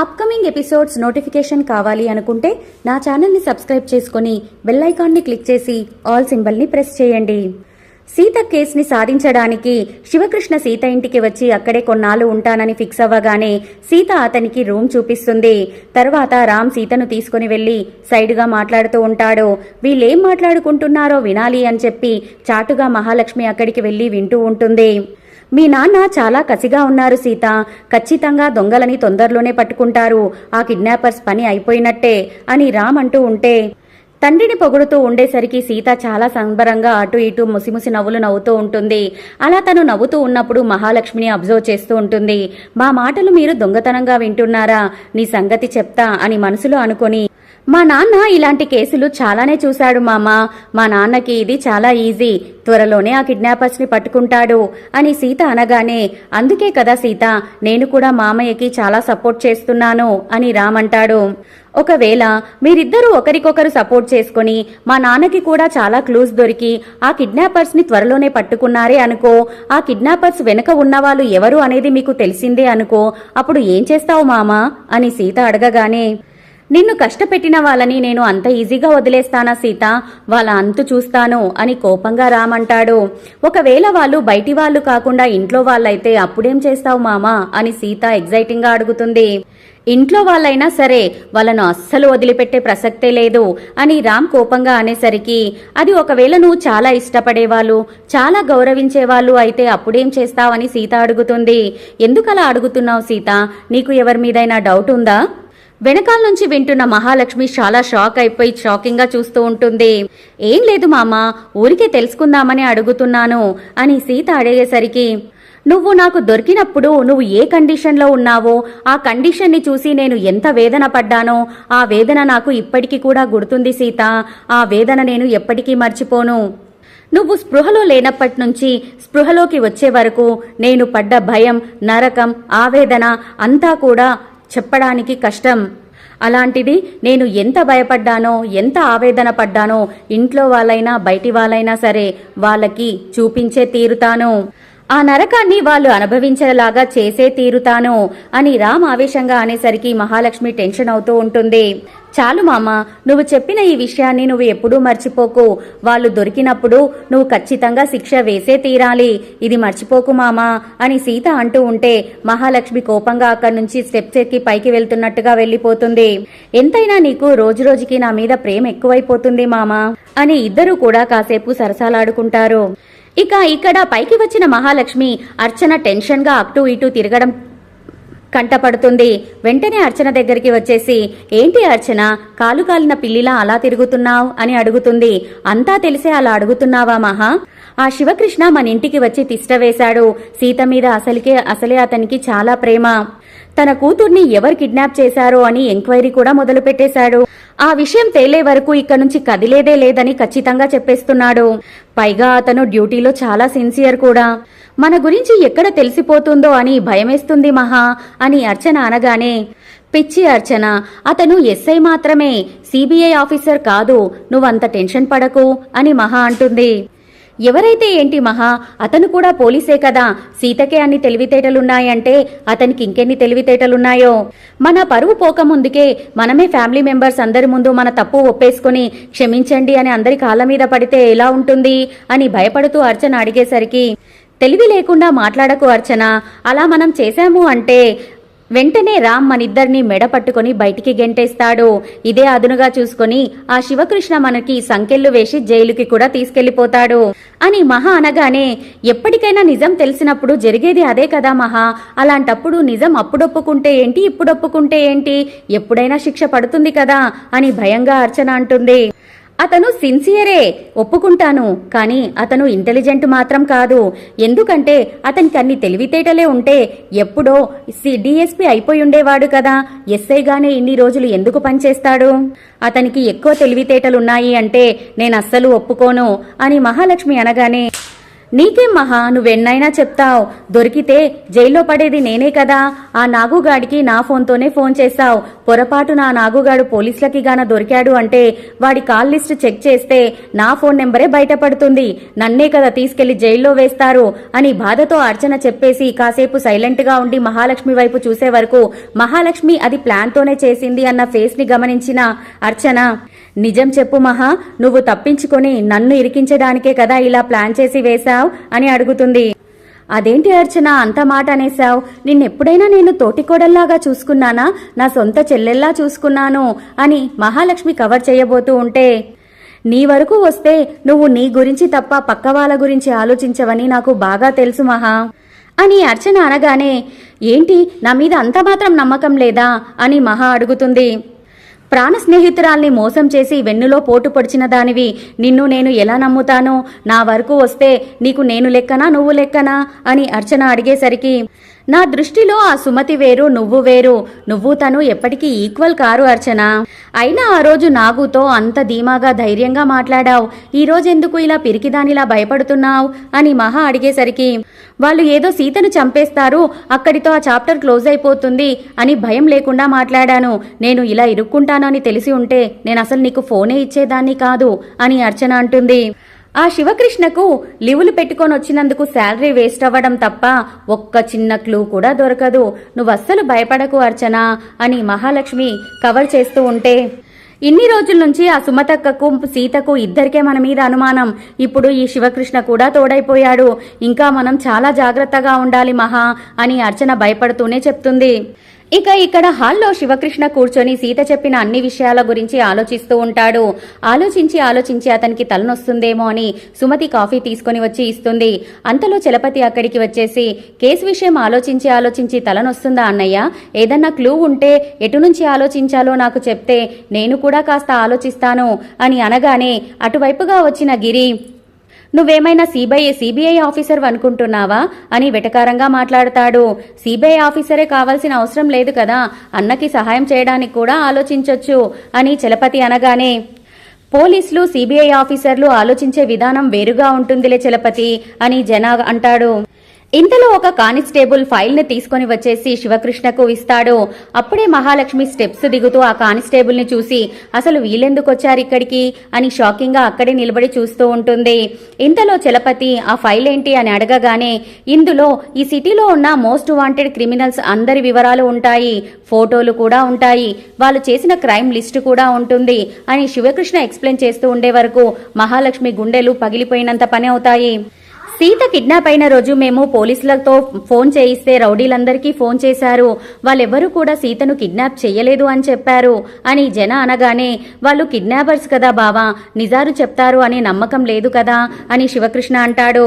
Upcoming episodes notification కావాలి అనుకుంటే నా ఛానల్ని సబ్స్క్రైబ్ చేసుకుని బెల్లైకాన్ని క్లిక్ చేసి ఆల్ సింబల్ని ప్రెస్ చేయండి. సీత కేసుని సాధించడానికి శివకృష్ణ సీత ఇంటికి వచ్చి అక్కడే కొన్నాళ్ళు ఉంటానని ఫిక్స్ అవ్వగానే సీత అతనికి రూమ్ చూపిస్తుంది. తర్వాత రామ్ సీతను తీసుకుని వెళ్ళి సైడ్గా మాట్లాడుతూ ఉంటాడు. వీళ్ళేం మాట్లాడుకుంటున్నారో వినాలి అని చెప్పి చాటుగా మహాలక్ష్మి అక్కడికి వెళ్ళి వింటూ ఉంటుంది. మీ నాన్న చాలా కసిగా ఉన్నారు సీత. ఖచ్చితంగా దొంగలని తొందరలోనే పట్టుకుంటారు. ఆ కిడ్నాపర్స్ పని అయిపోయినట్టే అని రామ్ అంటూ ఉంటే తండ్రిని పొగుడుతూ ఉండేసరికి సీత చాలా సంబరంగా అటు ఇటు ముసిముసి నవ్వులు నవ్వుతూ ఉంటుంది. అలా తను నవ్వుతూ ఉన్నప్పుడు మహాలక్ష్మిని అబ్జర్వ్ చేస్తూ ఉంటుంది. మా మాటలు మీరు దొంగతనంగా వింటున్నారా? నీ సంగతి చెప్తా అని మనసులో అనుకొని మా నాన్న ఇలాంటి కేసులు చాలానే చూశాడు మామ. మా నాన్నకి ఇది చాలా ఈజీ. త్వరలోనే ఆ కిడ్నాపర్స్ని పట్టుకుంటాడు అని సీత అనగానే అందుకే కదా సీత నేను కూడా మామయ్యకి చాలా సపోర్ట్ చేస్తున్నాను అని రామంటాడు ఒకవేళ మీరిద్దరూ ఒకరికొకరు సపోర్ట్ చేసుకుని మా నాన్నకి కూడా చాలా క్లూస్ దొరికి ఆ కిడ్నాపర్స్ని త్వరలోనే పట్టుకున్నారే అనుకో ఆ కిడ్నాపర్స్ వెనుక ఉన్నవాళ్ళు ఎవరు అనేది మీకు తెలిసిందే అనుకో అప్పుడు ఏం చేస్తావు మామా? అని సీత అడగగానే నిన్ను కష్టపెట్టిన వాళ్ళని నేను అంత ఈజీగా వదిలేస్తానా సీత? వాళ్ళ అంతు చూస్తాను అని కోపంగా రామంటాడు. ఒకవేళ వాళ్ళు బయటి వాళ్ళు కాకుండా ఇంట్లో వాళ్ళైతే అప్పుడేం చేస్తావు మామా? అని సీత ఎగ్జైటింగ్గా అడుగుతుంది. ఇంట్లో వాళ్ళైనా సరే వాళ్ళను అస్సలు వదిలిపెట్టే ప్రసక్తే లేదు అని రామ్ కోపంగా అనేసరికి అది ఒకవేళ నువ్వు చాలా ఇష్టపడేవాళ్ళు చాలా గౌరవించేవాళ్ళు అయితే అప్పుడేం చేస్తావని సీత అడుగుతుంది. ఎందుకలా అడుగుతున్నావు సీత? నీకు ఎవరి మీదైనా డౌట్ ఉందా? వెనకాల నుంచి వింటున్న మహాలక్ష్మి చాలా షాక్ అయిపోయి షాకింగ్గా చూస్తూ ఉంటుంది. ఏం లేదు మామ ఊరికే తెలుసుకుందామని అడుగుతున్నాను అని సీత అడిగేసరికి నువ్వు నాకు దొరికినప్పుడు నువ్వు ఏ కండిషన్లో ఉన్నావో ఆ కండిషన్ని చూసి నేను ఎంత వేదన పడ్డానో ఆ వేదన నాకు ఇప్పటికీ కూడా గుర్తుంది సీత. ఆ వేదన నేను ఎప్పటికీ మర్చిపోను. నువ్వు స్పృహలో లేనప్పటి నుంచి స్పృహలోకి వచ్చే వరకు నేను పడ్డ భయం నరకం ఆవేదన అంతా కూడా చెప్పడానికి కష్టం. అలాంటిది నేను ఎంత భయపడ్డానో ఎంత ఆవేదన పడ్డానో ఇంట్లో వాళ్ళైనా బయటి వాళ్ళైనా సరే వాళ్ళకి చూపించే తీరుతాను. ఆ నరకాన్ని వాళ్ళు అనుభవించేలాగా చేసే తీరుతాను అని రామ్ ఆవేశంగా అనేసరికి మహాలక్ష్మి టెన్షన్ అవుతూ ఉంటుంది. చాలు మామ నువ్వు చెప్పిన ఈ విషయాన్ని నువ్వు ఎప్పుడూ మర్చిపోకు. వాళ్ళు దొరికినప్పుడు నువ్వు ఖచ్చితంగా శిక్ష వేసే తీరాలి. ఇది మర్చిపోకు మామా అని సీత అంటూ ఉంటే మహాలక్ష్మి కోపంగా అక్కడి నుంచి స్టెప్స్ ఎక్కి పైకి వెళ్తున్నట్టుగా వెళ్ళిపోతుంది. ఎంతైనా నీకు రోజు రోజుకి నా మీద ప్రేమ ఎక్కువైపోతుంది మామా అని ఇద్దరూ కూడా కాసేపు సరసాలాడుకుంటారు. ఇక ఇక్కడ పైకి వచ్చిన మహాలక్ష్మి అర్చన టెన్షన్గా అటు ఇటు తిరగడం కంటపడుతుంది. వెంటనే అర్చన దగ్గరికి వచ్చేసి ఏంటి అర్చన కాలు కాలిన పిల్లిలా అలా తిరుగుతున్నావు? అని అడుగుతుంది. అంతా తెలిసే అలా అడుగుతున్నావా మహా? ఆ శివకృష్ణ మన ఇంటికి వచ్చి తిష్ట వేశాడు. సీత మీద అసలుకే అసలే అతనికి చాలా ప్రేమ. తన కూతుర్ని ఎవరు కిడ్నాప్ చేశారో అని ఎంక్వైరీ కూడా మొదలుపెట్టేశాడు. ఆ విషయం తేలే వరకు ఇక్కడ నుంచి కదిలేదే లేదని ఖచ్చితంగా చెప్పేస్తున్నాడు. పైగా అతను డ్యూటీలో చాలా సిన్సియర్ కూడా. మన గురించి ఎక్కడ తెలిసిపోతుందో అని భయమేస్తుంది మహా అని అర్చన అనగానే పిచ్చి అర్చన అతను ఎస్ఐ మాత్రమే సిబిఐ ఆఫీసర్ కాదు నువ్వంత టెన్షన్ పడకు అని మహా అంటుంది. ఎవరైతే ఏంటి మహా? అతను కూడా పోలీసే కదా. సీతకే అన్ని తెలివితేటలున్నాయంటే అతనికి ఇంకెన్ని తెలివితేటలున్నాయో? మన పరువు పోకముందుకే మనమే ఫ్యామిలీ మెంబర్స్ అందరి ముందు మన తప్పు ఒప్పేసుకుని క్షమించండి అని అందరి కాళ్ళ మీద పడితే ఎలా ఉంటుంది అని భయపడుతూ అర్చన అడిగేసరికి తెలివి లేకుండా మాట్లాడకు అర్చన. అలా మనం చేశాము అంటే వెంటనే రామ్ మనిద్దరినీ మెడ పట్టుకొని బయటికి గెంటేస్తాడు. ఇదే అదునుగా చూసుకొని ఆ శివకృష్ణ మనకి సంకెళ్ళు వేసి జైలుకి కూడా తీసుకెళ్ళిపోతాడు అని మహా అనగానే ఎప్పటికైనా నిజం తెలిసినప్పుడు జరిగేది అదే కదా మహా. అలాంటప్పుడు నిజం అప్పుడొప్పుకుంటే ఏంటి ఇప్పుడొప్పుకుంటే ఏంటి ఎప్పుడైనా శిక్ష పడుతుంది కదా అని భయంగా అర్చన అంటుంది. అతను సిన్సియరే ఒప్పుకుంటాను కానీ అతను ఇంటెలిజెంట్ మాత్రం కాదు. ఎందుకంటే అతనికి అన్ని తెలివితేటలే ఉంటే ఎప్పుడో డిఎస్పీ అయిపోయి ఉండేవాడు కదా. ఎస్ఐగానే ఇన్ని రోజులు ఎందుకు పనిచేస్తాడు? అతనికి ఎక్కువ తెలివితేటలున్నాయి అంటే నేను అస్సలు ఒప్పుకోను అని మహాలక్ష్మి అనగానే నీకేం మహా నువ్వెన్నైనా చెప్తావు. దొరికితే జైల్లో పడేది నేనే కదా. ఆ నాగుగాడికి నా ఫోన్తోనే ఫోన్ చేస్తావు పొరపాటు నా నాగుగాడు పోలీసులకి గాన దొరికాడు అంటే వాడి కాల్ లిస్ట్ చెక్ చేస్తే నా ఫోన్ నెంబరే బయటపడుతుంది. నన్నే కదా తీసుకెళ్ళి జైల్లో వేస్తారు అని బాధతో అర్చన చెప్పేసి కాసేపు సైలెంట్గా ఉండి మహాలక్ష్మి వైపు చూసే వరకు మహాలక్ష్మి అది ప్లాన్తోనే చేసింది అన్న ఫేస్ని గమనించిన అర్చన నిజం చెప్పు మహా నువ్వు తప్పించుకొని నన్ను ఇరికించడానికే కదా ఇలా ప్లాన్ చేసి వేశావు? అని అడుగుతుంది. అదేంటి అర్చన అంత మాట అనేశావు? నిన్నెప్పుడైనా నేను తోటికోడల్లాగా చూసుకున్నానా? నా సొంత చెల్లెల్లా చూసుకున్నాను అని మహాలక్ష్మి కవర్ చేయబోతూ ఉంటే నీ వరకు వస్తే నువ్వు నీ గురించి తప్ప పక్క వాళ్ళ గురించి ఆలోచించవని నాకు బాగా తెలుసు మహా అని అర్చన అనగానే ఏంటి నా మీద అంత మాత్రం నమ్మకం లేదా? అని మహా అడుగుతుంది. ప్రాణ స్నేహితురాల్ని మోసం చేసి వెన్నులో పోటు పొడిచిన దానివి నిన్ను నేను ఎలా నమ్ముతాను? నా వరకు వస్తే నీకు నేను లెక్కనా నువ్వు లెక్కనా? అని అర్చన అడిగేసరికి నా దృష్టిలో ఆ సుమతి వేరు నువ్వు వేరు. నువ్వు తను ఎప్పటికీ ఈక్వల్ కారు అర్చన. అయినా ఆ రోజు నాగుతో అంత ధీమాగా ధైర్యంగా మాట్లాడావు. ఈ ఇలా పిరికిదానిలా భయపడుతున్నావు అని మహా అడిగేసరికి వాళ్ళు ఏదో సీతను చంపేస్తారు అక్కడితో ఆ చాప్టర్ క్లోజ్ అయిపోతుంది అని భయం లేకుండా మాట్లాడాను. నేను ఇలా ఇరుక్కుంటానని అని తెలిసి ఉంటే నేను అసలు నీకు ఫోనే ఇచ్చేదాన్ని కాదు అని అర్చన అంటుంది. ఆ శివకృష్ణకు లివులు పెట్టుకొని వచ్చినందుకు శాలరీ వేస్ట్ అవ్వడం తప్ప ఒక్క చిన్న క్లూ కూడా దొరకదు. నువ్వు అస్సలు భయపడకు అర్చన అని మహాలక్ష్మి కవర్ చేస్తూ ఉంటే ఇన్ని రోజుల నుంచి ఆ సుమతక్కకు సీతకు ఇద్దరికే మన మీద అనుమానం. ఇప్పుడు ఈ శివకృష్ణ కూడా తోడైపోయాడు. ఇంకా మనం చాలా జాగ్రత్తగా ఉండాలి మహా అని అర్చన భయపడుతూనే చెప్తుంది. ఇక ఇక్కడ హాల్లో శివకృష్ణ కూర్చొని సీత చెప్పిన అన్ని విషయాల గురించి ఆలోచిస్తూ ఉంటాడు. ఆలోచించి ఆలోచించి అతనికి తలనొస్తుందేమో అని సుమతి కాఫీ తీసుకొని వచ్చి ఇస్తుంది. అంతలో చలపతి అక్కడికి వచ్చేసి కేసు విషయం ఆలోచించి ఆలోచించి తలనొస్తుందా అన్నయ్య? ఏదన్నా క్లూ ఉంటే ఎటు నుంచి ఆలోచించాలో నాకు చెప్తే నేను కూడా కాస్త ఆలోచిస్తాను అని అనగానే అటువైపుగా వచ్చిన గిరి నువ్వేమైనా సిబిఐ సిబిఐ ఆఫీసర్ అనుకుంటున్నావా? అని వెటకారంగా మాట్లాడతాడు. సిబిఐ ఆఫీసరే కావాల్సిన అవసరం లేదు కదా. అన్నకి సహాయం చేయడానికి కూడా ఆలోచించొచ్చు అని చలపతి అనగానే పోలీసులు సిబిఐ ఆఫీసర్లు ఆలోచించే విధానం వేరుగా ఉంటుందిలే చలపతి అని జనా అంటాడు. ఇంతలో ఒక కానిస్టేబుల్ ఫైల్ని తీసుకొని వచ్చేసి శివకృష్ణకు ఇస్తాడు. అప్పుడే మహాలక్ష్మి స్టెప్స్ దిగుతూ ఆ కానిస్టేబుల్ని చూసి అసలు వీళ్ళెందుకు వచ్చారు ఇక్కడికి? అని షాకింగ్గా అక్కడే నిలబడి చూస్తూ ఉంటుంది. ఇంతలో చలపతి ఆ ఫైల్ ఏంటి? అని అడగగానే ఇందులో ఈ సిటీలో ఉన్న మోస్ట్ వాంటెడ్ క్రిమినల్స్ అందరి వివరాలు ఉంటాయి. ఫోటోలు కూడా ఉంటాయి. వాళ్ళు చేసిన క్రైమ్ లిస్ట్ కూడా ఉంటుంది. అని శివకృష్ణ ఎక్స్ప్లెయిన్ చేస్తూ ఉండే వరకు మహాలక్ష్మి గుండెలు పగిలిపోయినంత పని అవుతాయి. సీత కిడ్నాప్ అయిన రోజు మేము పోలీసులతో ఫోన్ చేయిస్తే రౌడీలందరికీ ఫోన్ చేశారు. వాళ్ళెవ్వరూ కూడా సీతను కిడ్నాప్ చేయలేదు అని చెప్పారు. అని జన అనగానే వాళ్ళు కిడ్నాపర్స్ కదా బావా నిజారు చెప్తారు అనే నమ్మకం లేదు కదా అని శివకృష్ణ అంటాడు.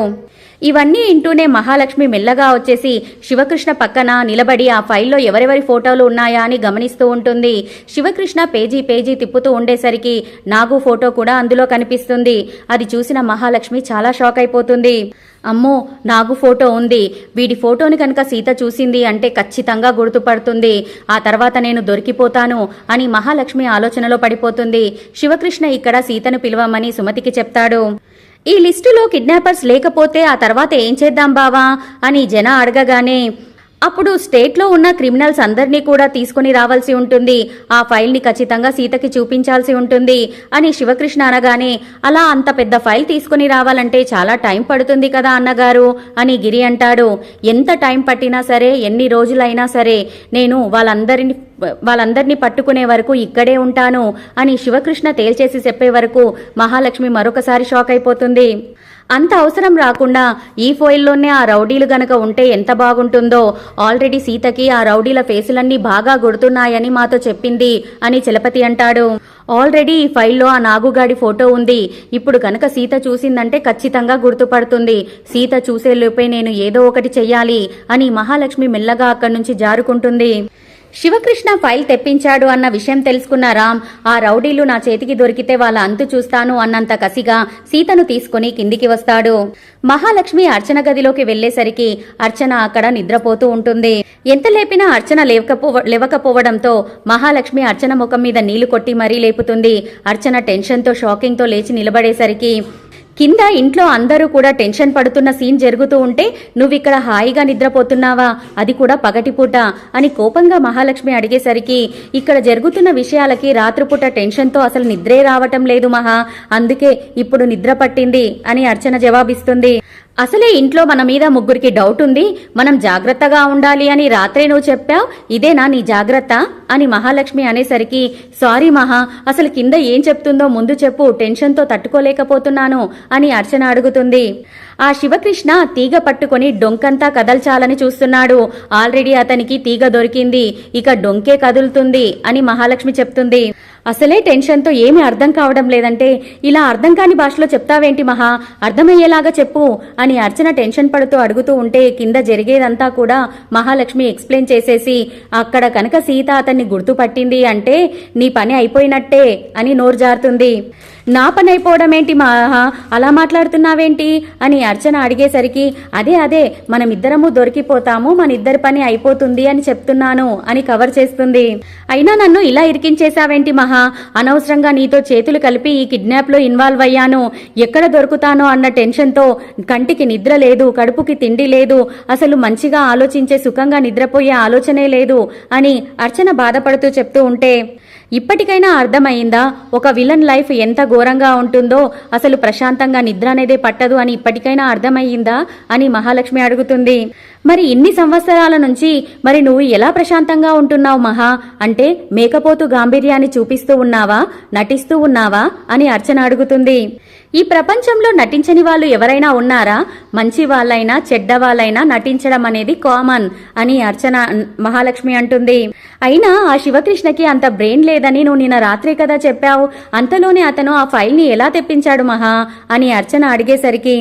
ఇవన్నీ ఇంటూనే మహాలక్ష్మి మెల్లగా వచ్చేసి శివకృష్ణ పక్కన నిలబడి ఆ ఫైల్లో ఎవరెవరి ఫోటోలు ఉన్నాయా అని గమనిస్తూ ఉంటుంది. శివకృష్ణ పేజీ పేజీ తిప్పుతూ ఉండేసరికి నాగు ఫోటో కూడా అందులో కనిపిస్తుంది. అది చూసిన మహాలక్ష్మి చాలా షాక్ అయిపోతుంది. అమ్మో నాగు ఫోటో ఉంది. వీడి ఫోటోని కనుక సీత చూసింది అంటే ఖచ్చితంగా గుర్తుపడుతుంది. ఆ తర్వాత నేను దొరికిపోతాను అని మహాలక్ష్మి ఆలోచనలో పడిపోతుంది. శివకృష్ణ ఇక్కడ సీతను పిలవమని సుమతికి చెప్తాడు. ఈ లిస్టులో కిడ్నాపర్స్ లేకపోతే ఆ తర్వాత ఏం చేద్దాం బావా? అని జన అడగగానే అప్పుడు స్టేట్లో ఉన్న క్రిమినల్స్ అందరినీ కూడా తీసుకుని రావాల్సి ఉంటుంది. ఆ ఫైల్ని ఖచ్చితంగా సీతకి చూపించాల్సి ఉంటుంది అని శివకృష్ణ అనగానే అలా అంత పెద్ద ఫైల్ తీసుకుని రావాలంటే చాలా టైం పడుతుంది కదా అన్నగారు అని గిరి అంటాడు. ఎంత టైం పట్టినా సరే ఎన్ని రోజులైనా సరే నేను వాళ్ళందరిని వాళ్ళందరినీ పట్టుకునే వరకు ఇక్కడే ఉంటాను అని శివకృష్ణ తేల్చేసి చెప్పే వరకు మహాలక్ష్మి మరొకసారి షాక్ అయిపోతుంది. అంత అవసరం రాకుండా ఈ ఫోయిల్లోనే ఆ రౌడీలు గనక ఉంటే ఎంత బాగుంటుందో. ఆల్రెడీ సీతకి ఆ రౌడీల ఫేసులన్నీ బాగా గుర్తున్నాయని మాతో చెప్పింది అని చలపతి అంటాడు. ఆల్రెడీ ఈ ఫైల్లో ఆ నాగుగాడి ఫోటో ఉంది. ఇప్పుడు కనుక సీత చూసిందంటే ఖచ్చితంగా గుర్తుపడుతుంది. సీత చూసే లోపే నేను ఏదో ఒకటి చెయ్యాలి అని మహాలక్ష్మి మెల్లగా అక్కడి నుంచి జారుకుంటుంది. శివకృష్ణ ఫైల్ తెప్పించాడు అన్న విషయం తెలుసుకున్న రామ్ ఆ రౌడీలు నా చేతికి దొరికితే వాళ్ళ అంతు చూస్తాను అన్నంత కసిగా సీతను తీసుకుని కిందికి వస్తాడు. మహాలక్ష్మి అర్చన గదిలోకి వెళ్ళేసరికి అర్చన అక్కడ నిద్రపోతూ ఉంటుంది. ఎంత లేపినా అర్చన లేవకపోవ లేవకపోవడంతో మహాలక్ష్మి అర్చన ముఖం మీద నీళ్ళు కొట్టి మరీ లేపుతుంది. అర్చన టెన్షన్తో షాకింగ్తో లేచి నిలబడేసరికి కింద ఇంట్లో అందరూ కూడా టెన్షన్ పడుతున్న సీన్ జరుగుతూ ఉంటే నువ్వు ఇక్కడ హాయిగా నిద్రపోతున్నావా? అది కూడా పగటిపూట అని కోపంగా మహాలక్ష్మి అడిగేసరికి ఇక్కడ జరుగుతున్న విషయాలకి రాత్రిపూట టెన్షన్తో అసలు నిద్రే రావటం లేదు మహా. అందుకే ఇప్పుడు నిద్ర పట్టింది అని అర్చన జవాబిస్తుంది. అసలే ఇంట్లో మన మీద ముగ్గురికి డౌట్ ఉంది. మనం జాగ్రత్తగా ఉండాలి అని రాత్రే నువ్వు చెప్పావు. ఇదేనా నీ జాగ్రత్త? అని మహాలక్ష్మి అనేసరికి సారీ మహా అసలు కింద ఏం చెప్తుందో ముందు చెప్పు టెన్షన్తో తట్టుకోలేకపోతున్నాను అని అర్చన అడుగుతుంది. ఆ శివకృష్ణ తీగ పట్టుకొని డొంకంతా కదల్చాలని చూస్తున్నాడు. ఆల్రెడీ అతనికి తీగ దొరికింది. ఇక డొంకే కదులుతుంది అని మహాలక్ష్మి చెప్తుంది. అసలే టెన్షన్తో ఏమీ అర్థం కావడం లేదంటే ఇలా అర్థం కాని భాషలో చెప్తావేంటి మహా? అర్థమయ్యేలాగా చెప్పు అని అర్చన టెన్షన్ పడుతూ అడుగుతూ ఉంటే కింద జరిగేదంతా కూడా మహాలక్ష్మి ఎక్స్ప్లెయిన్ చేసేసి అక్కడ కనుక సీత అతన్ని గుర్తుపట్టింది అంటే నీ పని అయిపోయినట్టే అని నోరు జారుతుంది. నా పని అయిపోవడం ఏంటి మహా? అలా మాట్లాడుతున్నావేంటి? అని అర్చన అడిగేసరికి అదే అదే మనమిద్దరము దొరికిపోతాము మన ఇద్దరి పని అయిపోతుంది అని చెప్తున్నాను అని కవర్ చేస్తుంది. అయినా నన్ను ఇలా ఇరికించేశావేంటి మహా? అనవసరంగా నీతో చేతులు కలిపి ఈ కిడ్నాప్లో ఇన్వాల్వ్ అయ్యాను. ఎక్కడ దొరుకుతానో అన్న టెన్షన్తో కంటికి నిద్ర లేదు కడుపుకి తిండి లేదు అసలు మంచిగా ఆలోచించే సుఖంగా నిద్రపోయే ఆలోచనే లేదు అని అర్చన బాధపడుతూ చెప్తూ ఉంటే ఇప్పటికైనా అర్థమైందా? ఒక విలన్ లైఫ్ ఎంత ఘోరంగా ఉంటుందో అసలు ప్రశాంతంగా నిద్ర అనేదే పట్టదు అని ఇప్పటికైనా అర్థమయ్యిందా అని మహాలక్ష్మి అడుగుతుంది. మరి ఇన్ని సంవత్సరాల నుంచి మరి నువ్వు ఎలా ప్రశాంతంగా ఉంటున్నావు మహా? అంటే మేకపోతు గాంభీర్యాన్ని చూపిస్తూ ఉన్నావా? నటిస్తూ ఉన్నావా? అని అర్చన అడుగుతుంది. ఈ ప్రపంచంలో నటించని వాళ్ళు ఎవరైనా ఉన్నారా? మంచి వాళ్ళైనా చెడ్డ వాళ్ళైనా నటించడం అనేది కామన్ అని అర్చన మహాలక్ష్మి అంటుంది. అయినా ఆ శివకృష్ణకి అంత బ్రెయిన్ లేదని నువ్వు నిన్న రాత్రే కదా చెప్పావు. అంతలోనే అతను ఆ ఫైల్ని ఎలా తెప్పించాడు మహా అని అర్చన అడిగేసరికి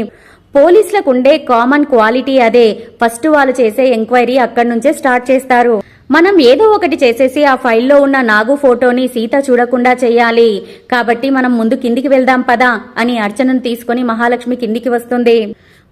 పోలీసులకు ఉండే కామన్ క్వాలిటీ అదే. ఫస్ట్ వాళ్ళు చేసే ఎంక్వైరీ అక్కడి నుంచే స్టార్ట్ చేస్తారు. మనం ఏదో ఒకటి చేసేసి ఆ ఫైల్లో ఉన్న నాగు ఫోటోని సీత చూడకుండా చేయాలి. కాబట్టి మనం ముందు కిందికి వెళ్దాం పదా అని అర్చనను తీసుకుని మహాలక్ష్మి కిందికి వస్తుంది.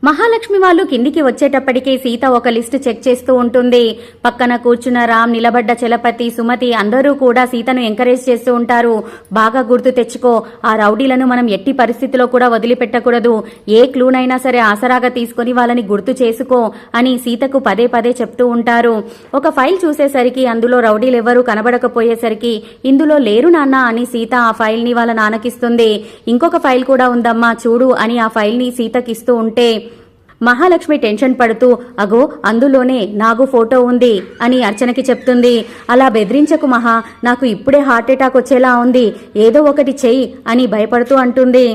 మహాలక్ష్మి వాళ్ళు కిందికి వచ్చేటప్పటికి సీత ఒక లిస్ట్ చెక్ చేస్తూ ఉంటుంది. పక్కన కూర్చున్న రామ్ నిలబడ్డ చలపతి సుమతి అందరూ కూడా సీతను ఎంకరేజ్ చేస్తూ ఉంటారు. బాగా గుర్తు తెచ్చుకో ఆ రౌడీలను మనం ఎట్టి పరిస్థితిలో కూడా వదిలిపెట్టకూడదు. ఏ క్లూనైనా సరే ఆసరాగా తీసుకొని వాళ్ళని గుర్తు చేసుకో అని సీతకు పదే పదే చెప్తూ ఉంటారు. ఒక ఫైల్ చూసేసరికి అందులో రౌడీలు కనబడకపోయేసరికి ఇందులో లేరు నాన్న అని సీత ఆ ఫైల్ని వాళ్ళ నాన్నకిస్తుంది. ఇంకొక ఫైల్ కూడా ఉందమ్మా చూడు అని ఆ ఫైల్ని సీతకిస్తూ ఉంటే మహాలక్ష్మి టెన్షన్ పడుతూ అగో అందులోనే నాగు ఫోటో ఉంది అని అర్చనకి చెప్తుంది. అలా బెదిరించకు మహా నాకు ఇప్పుడే హార్ట్ అటాక్ వచ్చేలా ఉంది ఏదో ఒకటి చెయ్యి అని భయపడుతూ అంటుంది.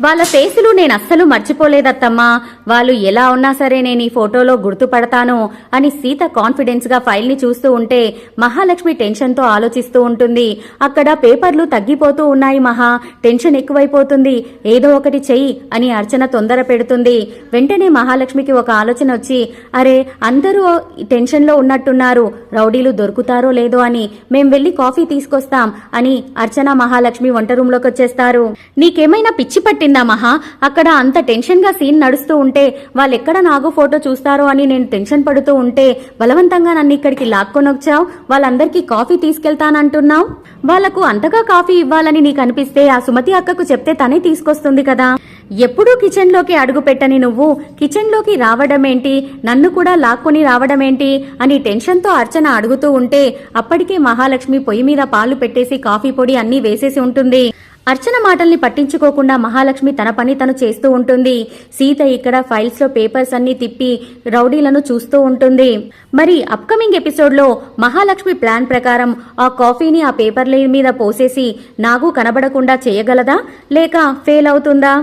వాళ్ళ ఫేసులు నేను అస్సలు మర్చిపోలేదత్తమ్మా. వాళ్ళు ఎలా ఉన్నా సరే నేను ఈ ఫోటోలో గుర్తుపడతాను అని సీత కాన్ఫిడెన్స్గా ఫైల్ని చూస్తూ ఉంటే మహాలక్ష్మి టెన్షన్తో ఆలోచిస్తూ ఉంటుంది. అక్కడ పేపర్లు తగ్గిపోతూ ఉన్నాయి మహా. టెన్షన్ ఎక్కువైపోతుంది. ఏదో ఒకటి చెయ్యి అని అర్చన తొందర పెడుతుంది. వెంటనే మహాలక్ష్మికి ఒక ఆలోచన వచ్చి అరే అందరూ టెన్షన్లో ఉన్నట్టున్నారు. రౌడీలు దొరుకుతారో లేదో అని మేం వెళ్ళి కాఫీ తీసుకొస్తాం అని అర్చన మహాలక్ష్మి వంట రూమ్లోకి వచ్చేస్తారు. నీకేమైనా పిచ్చి పట్టి మహా అక్కడ అంత టెన్షన్గా సీన్ నడుస్తూ ఉంటే వాళ్ళెక్కడ నాగు ఫోటో చూస్తారో అని నేను టెన్షన్ పడుతూ ఉంటే బలవంతంగా నన్ను ఇక్కడికి లాక్కొని వచ్చావు వాళ్ళందరికీ కాఫీ తీసుకెళ్తానంటున్నావు? వాళ్ళకు అంతగా కాఫీ ఇవ్వాలని నీకు అనిపిస్తే ఆ సుమతి అక్కకు చెప్తే తనే తీసుకొస్తుంది కదా? ఎప్పుడూ కిచెన్లోకి అడుగు పెట్టని నువ్వు కిచెన్లోకి రావడమేంటి? నన్ను కూడా లాక్కొని రావడమేంటి? అని టెన్షన్తో అర్చన అడుగుతూ ఉంటే అప్పటికే మహాలక్ష్మి పొయ్యి మీద పాలు పెట్టేసి కాఫీ పొడి అన్నీ వేసేసి ఉంటుంది. అర్చన మాటల్ని పట్టించుకోకుండా మహాలక్ష్మి తన పని తను చేస్తూ ఉంటుంది. సీత ఇక్కడ ఫైల్స్లో పేపర్స్ అన్ని తిప్పి రౌడీలను చూస్తూ ఉంటుంది. మరి అప్కమింగ్ ఎపిసోడ్లో మహాలక్ష్మి ప్లాన్ ప్రకారం ఆ కాఫీని ఆ పేపర్ల మీద పోసేసి నాకు కనబడకుండా చేయగలదా? లేక ఫెయిల్ అవుతుందా?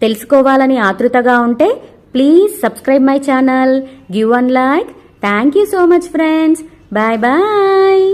తెలుసుకోవాలని ఆతృతగా ఉంటే please subscribe my channel give one like. Thank you so much friends. Bye bye.